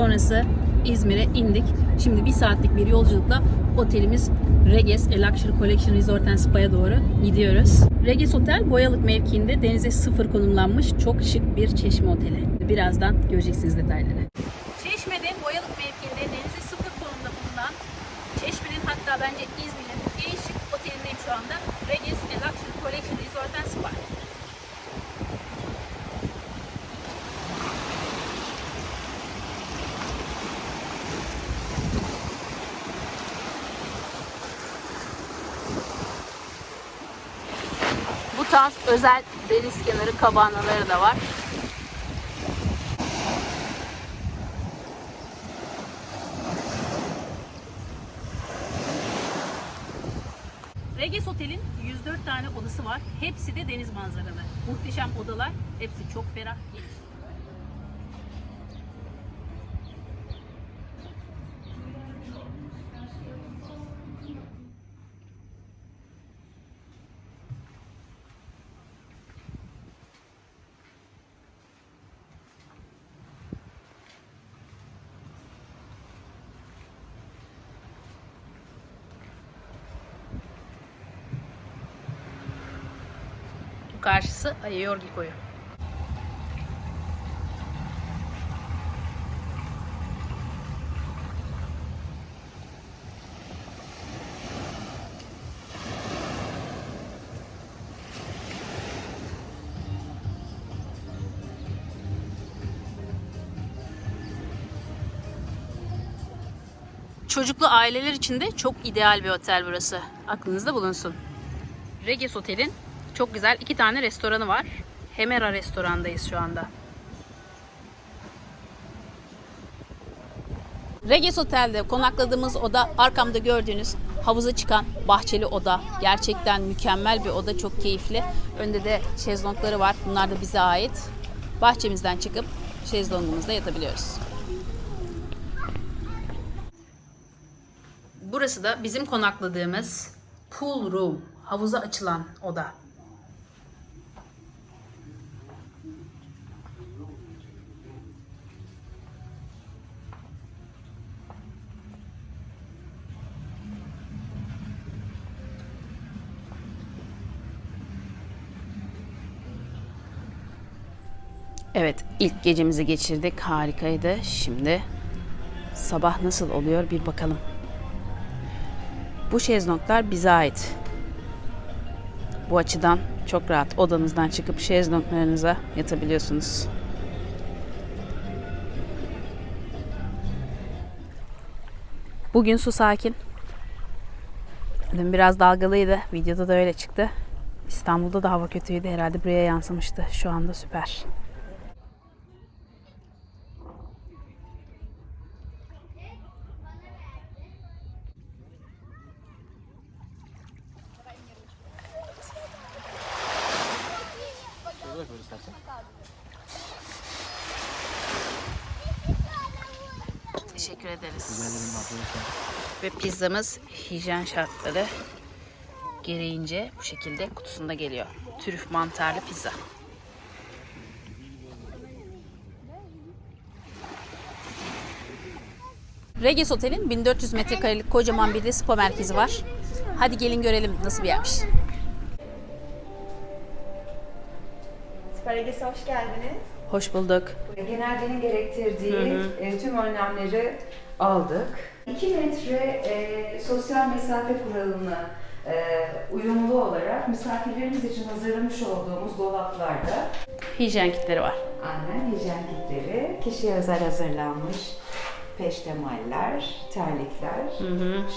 sonrası İzmir'e indik. Şimdi bir saatlik bir yolculukla otelimiz Reges A Luxury Collection Resort and Spa'ya doğru gidiyoruz. Reges Otel Boyalık mevkiinde denize sıfır konumlanmış çok şık bir çeşme oteli. Birazdan göreceksiniz detayları. Çeşme'de Boyalık mevkiinde denize sıfır konumda bulunan Çeşme'nin hatta bence İzmir'in en şık otelindeyim şu anda. Regis A Luxury Collection Resort and Spa. Tarz özel deniz kenarı kabanaları da var. Regis Otel'in 104 tane odası var. Hepsi de deniz manzaralı. Muhteşem odalar. Hepsi çok ferah. geniş. Karşısı Ayorgi. Çocuklu aileler için de çok ideal bir otel burası. Aklınızda bulunsun. Regis Otel'in çok güzel iki tane restoranı var. Hemera restorandayız şu anda. Regis Otel'de konakladığımız oda arkamda gördüğünüz havuza çıkan bahçeli oda. Gerçekten mükemmel bir oda, çok keyifli. Önde de şezlongları var. Bunlar da bize ait. Bahçemizden çıkıp şezlongumuzda yatabiliyoruz. Burası da bizim konakladığımız pool room, havuza açılan oda. Evet, ilk gecemizi geçirdik. Harikaydı. Şimdi sabah nasıl oluyor bir bakalım. Bu şezlonglar bize ait. Bu açıdan çok rahat odanızdan çıkıp şezlonglarınıza yatabiliyorsunuz. Bugün su sakin. Dün biraz dalgalıydı. Videoda da öyle çıktı. İstanbul'da da hava kötüydü. Herhalde buraya yansımıştı. Şu anda süper. Teşekkür ederiz. Ve pizzamız hijyen şartları gereğince bu şekilde kutusunda geliyor. Trüf mantarlı pizza. Regis Otel'in 1400 metrekarelik kocaman bir de spa merkezi var. Hadi gelin görelim nasıl bir yermiş. Sparages'e hoş geldiniz. Hoş bulduk. Genelgenin gerektirdiği e, tüm önlemleri aldık. 2 metre e, sosyal mesafe kuralına e, uyumlu olarak misafirlerimiz için hazırlamış olduğumuz dolaplarda Hijyen kitleri var. aynen hijyen kitleri, kişiye özel hazırlanmış peştemaller, terlikler,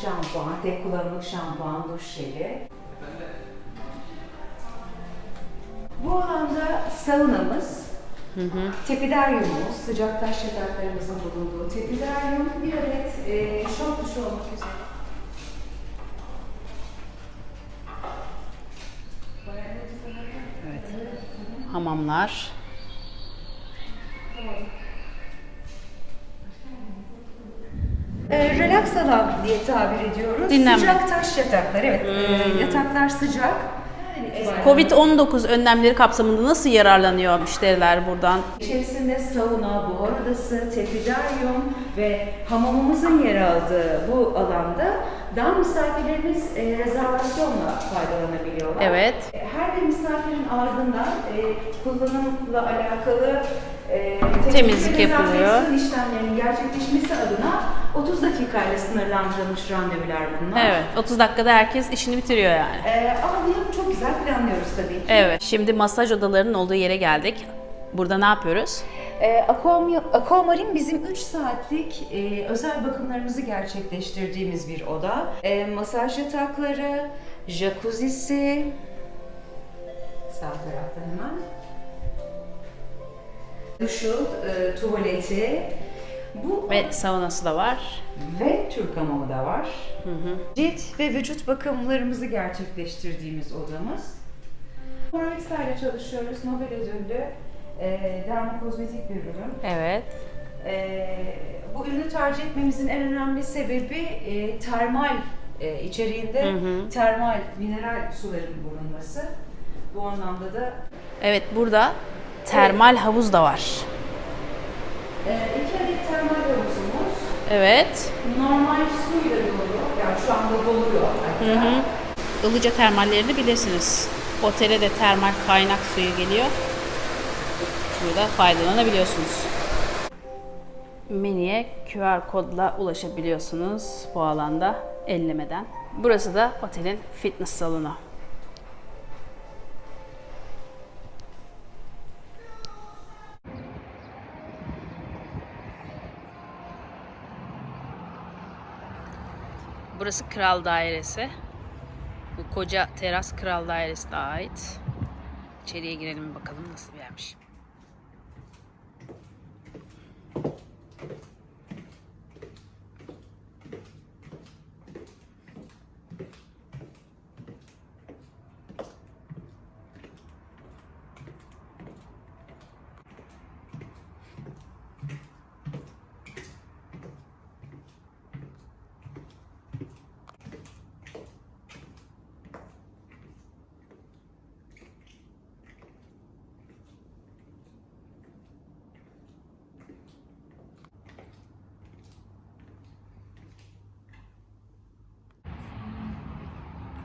şampuan, tek kullanımlık şampuan, duş jeli. Bu alanda saunamız, Tepidaryumumuz, sıcak taş yataklarımızın bulunduğu tepidaryum, bir adet e, şok duşu olmak üzere. Hamamlar. E, relax alan diye tabir ediyoruz. Dinlenme. Sıcak taş yataklar, evet. E, yataklar sıcak. İtibaren Covid-19 önlemleri kapsamında nasıl yararlanıyor müşteriler buradan? İçerisinde sauna, buhar odası, tefridaryum ve hamamımızın yer aldığı bu alanda daha misafirlerimiz e, rezervasyonla faydalanabiliyorlar. Evet. Her bir misafirin ardından e, kullanımla alakalı e, Temizlik yapılıyor. işlemlerinin gerçekleşmesi adına 30 dakikayla sınırlandırılmış randevular bunlar. Evet. 30 dakikada herkes işini bitiriyor yani. E, ama bunu çok güzel planlıyoruz tabii ki. Evet. Şimdi masaj odalarının olduğu yere geldik. Burada ne yapıyoruz? Ee, Aquam- Aquamarine bizim 3 saatlik e, özel bakımlarımızı gerçekleştirdiğimiz bir oda. E, masaj yatakları, jacuzzi'si, sağ tarafta hemen. Duşu, e, tuvaleti, bu Ve saunası da var. ve Türk hamamı da var. Cilt ve vücut bakımlarımızı gerçekleştirdiğimiz odamız. Moralista ile çalışıyoruz. Nobel ödüllü e, dermokozmetik bir ürün. Evet. E, bu ürünü tercih etmemizin en önemli sebebi e, termal e, içeriğinde Hı hı. termal mineral suların bulunması. Bu anlamda da Evet burada termal havuz da var. E, iki adet termal havuzumuz Evet. normal suyla doluyor. Yani şu anda doluyor hatta. Hı hı. Ilıca termallerini bilirsiniz. Otele de termal kaynak suyu geliyor. Burada faydalanabiliyorsunuz. Menüye QR kodla ulaşabiliyorsunuz bu alanda ellemeden. Burası da otelin fitness salonu. Burası Kral Dairesi. Bu koca teras Kral Dairesi'ne ait. İçeriye girelim bakalım nasıl bir yermiş.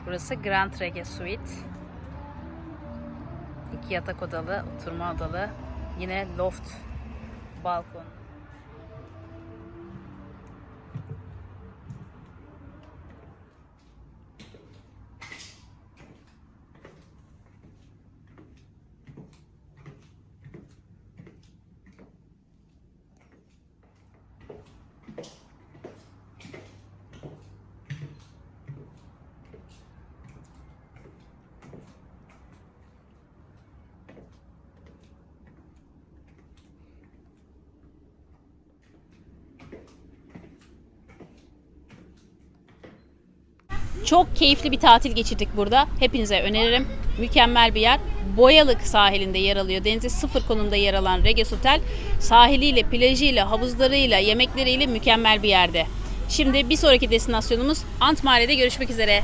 Burası Grand Rege Suite. İki yatak odalı, oturma odalı. Yine loft balkon. Çok keyifli bir tatil geçirdik burada. Hepinize öneririm. Mükemmel bir yer. Boyalık sahilinde yer alıyor. Denize sıfır konumda yer alan Reges Otel sahiliyle, plajıyla, havuzlarıyla, yemekleriyle mükemmel bir yerde. Şimdi bir sonraki destinasyonumuz Antmare'de görüşmek üzere.